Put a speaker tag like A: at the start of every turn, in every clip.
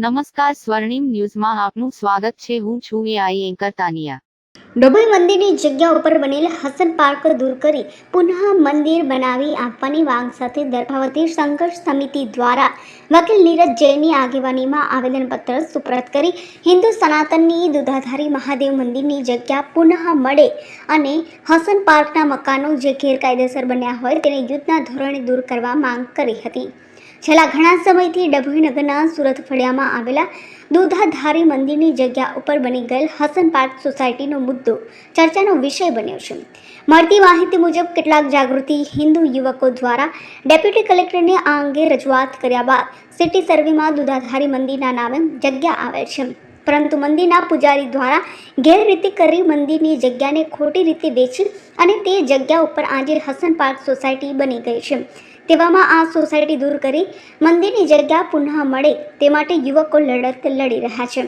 A: નમસ્કાર સ્વર્ણિમ ન્યૂઝમાં આપનું સ્વાગત છે. હું છું એઆઈ એન્કર તાનિયા.
B: ડભોઈ મંદિરની જગ્યા ઉપર બનેલ હસન પાર્ક દૂર કરી પુનઃ મંદિર બનાવી આપવાની માંગ સાથે દર્ભાવતી સંઘર્ષ સમિતિ દ્વારા વકીલ નીરજ જૈનની આગેવાનીમાં આવેદનપત્ર સુપ્રત કરી હિન્દુ સનાતનની દુધાધારી મહાદેવ મંદિરની જગ્યા પુનઃ મળે અને હસન પાર્કના મકાનો જે ગેરકાયદેસર બન્યા હોય તેને યુદ્ધના ધોરણે દૂર કરવા માંગ કરી હતી. છેલ્લા ઘણા સમયથી ડભોઈ નગરના સુરત ફળિયામાં આવેલા દૂધાધારી મંદિરની જગ્યા ઉપર બની ગયેલ હસન પાર્ક સોસાયટીનો મુદ્દો ચર્ચાનો વિષય બન્યો છે. મળતી માહિતી મુજબ કેટલાક જાગૃતિ હિન્દુ યુવકો દ્વારા ડેપ્યુટી કલેક્ટરને આ અંગે રજૂઆત કર્યા બાદ સિટી સર્વેમાં દૂધાધારી મંદિરના નામે જગ્યા આવેલ છે. પરંતુ મંદિરના પૂજારી દ્વારા ગેરરીતિ કરી મંદિરની જગ્યાને ખોટી રીતે વેચી અને તે જગ્યા ઉપર આજે હસન પાર્ક સોસાયટી બની ગઈ છે. તેવામાં આ સોસાયટી દૂર કરી મંદિરની જગ્યા પુનઃ મળે તે માટે યુવકો લડત લડી રહ્યા છે.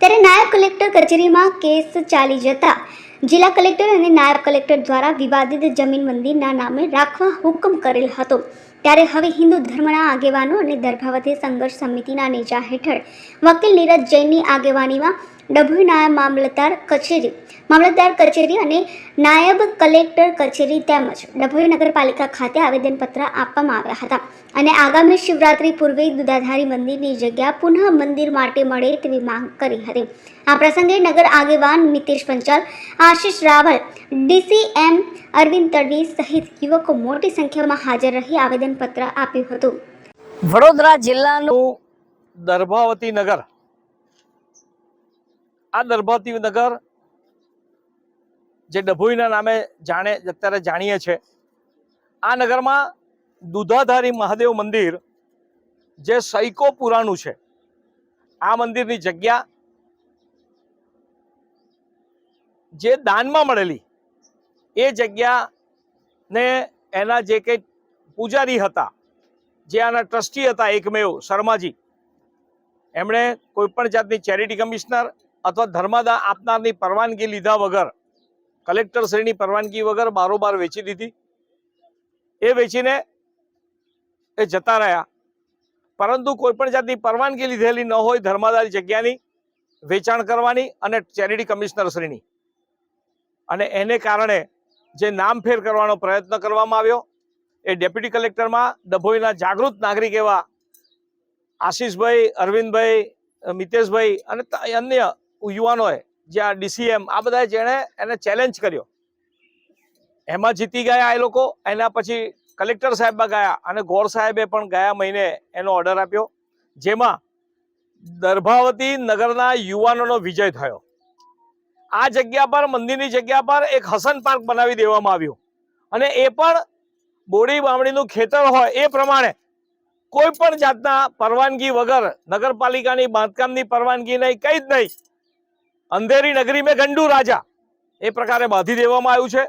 B: ત્યારે નાયબ કલેક્ટર કચેરીમાં કેસ ચાલી જતા જિલ્લા કલેક્ટર અને નાયબ કલેક્ટર દ્વારા વિવાદિત જમીન મંદિરના નામે રાખવા હુકમ કરેલ હતો. ત્યારે હવે હિન્દુ ધર્મના આગેવાનો અને દર્ભાવતી સંઘર્ષ સમિતિના નેજા હેઠળ વકીલ નીરજ જૈનની આગેવાનીમાં ડભોઈ નાયબ મામલતદાર કચેરી મામલતદાર કચેરી અને નાયબ કલેક્ટર કચેરી તેમજ ડભોઈ નગરપાલિકા ખાતે આવેદનપત્ર આપવામાં આવ્યા હતા. અને આગામી શિવરાત્રી પૂર્વે દુધાધારી મંદિરની જગ્યા પુનઃ મંદિર માટે મળે તેવી માંગ કરી હતી. આ પ્રસંગે નગર આગેવાન નીતિશ પંચાલ આશિષ રાવલ ડીસીએમ અરવિંદ તડવી સહિત યુવકો મોટી સંખ્યામાં હાજર રહી આવેદનપત્ર આપ્યું હતું.
C: વડોદરા જિલ્લાનું
D: દર્ભાવતી નગર આ નર્મદી નગર જે ડભોઈના નામે જાણે અત્યારે જાણીએ છે, આ નગરમાં દુધાધારી મહાદેવ મંદિર જે સૈકો પુરાણું છે, આ મંદિરની જગ્યા જે દાનમાં મળેલી, એ જગ્યાને એના જે કંઈ પૂજારી હતા, જે આના ટ્રસ્ટી હતા એકમેવ શર્માજી, એમણે કોઈપણ જાતની ચેરિટી કમિશનર અથવા ધર્માદા આપનારની પરવાનગી લીધા વગર કલેક્ટરશ્રીની પરવાનગી વગર બારોબાર વેચી દીધી. એ વેચીને એ જતા રહ્યા. પરંતુ કોઈપણ જાતની પરવાનગી લીધેલી ન હોય ધર્માદારી જગ્યાની વેચાણ કરવાની અને ચેરિટી કમિશનર શ્રીની. અને એને કારણે જે નામફેર કરવાનો પ્રયત્ન કરવામાં આવ્યો, એ ડેપ્યુટી કલેક્ટરમાં ડભોઈના જાગૃત નાગરિક એવા આશીષભાઈ, અરવિંદભાઈ, મિતેશભાઈ અને અન્ય યુવાનોએ જે આ ડીસીએમ, આ બધાએ જેણે એને ચેલેન્જ કર્યો. એમાં જીતી ગયા એ લોકો, એના પછી કલેક્ટર સાહેબ ગયા અને ગોર સાહેબે પણ ગયા મહિને એનો ઓર્ડર આપ્યો, જેમાં દર્ભાવતી નગરના યુવાનોનો વિજય થયો. આ જગ્યા પર, મંદિરની જગ્યા પર એક હસન પાર્ક બનાવી દેવામાં આવ્યું. અને એ પણ બોડી બામણીનું ખેતર હોય એ પ્રમાણે કોઈ પણ જાતના પરવાનગી વગર નગરપાલિકાની બાંધકામની પરવાનગી નહીં, કંઈ જ નહીં અંધેરી નગરી મેં ગંડુ રાજા. એ પ્રકારે બાંધી દેવામાં આવ્યું છે.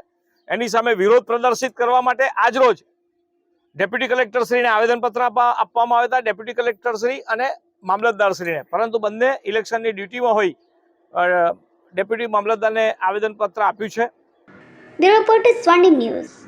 D: એની સામે વિરોધ પ્રદર્શિત કરવા માટે આજરોજ ડેપ્યુટી કલેક્ટર શ્રીને આવેદનપત્ર આપવા આપવામાં આવ્યા હતા, ડેપ્યુટી કલેક્ટર શ્રી અને મામલતદાર શ્રીને પરંતુ બંને ઇલેક્શનની ડ્યુટીમાં હોય ડેપ્યુટી મામલતદારને આવેદનપત્ર આપ્યું છે.
B: Report news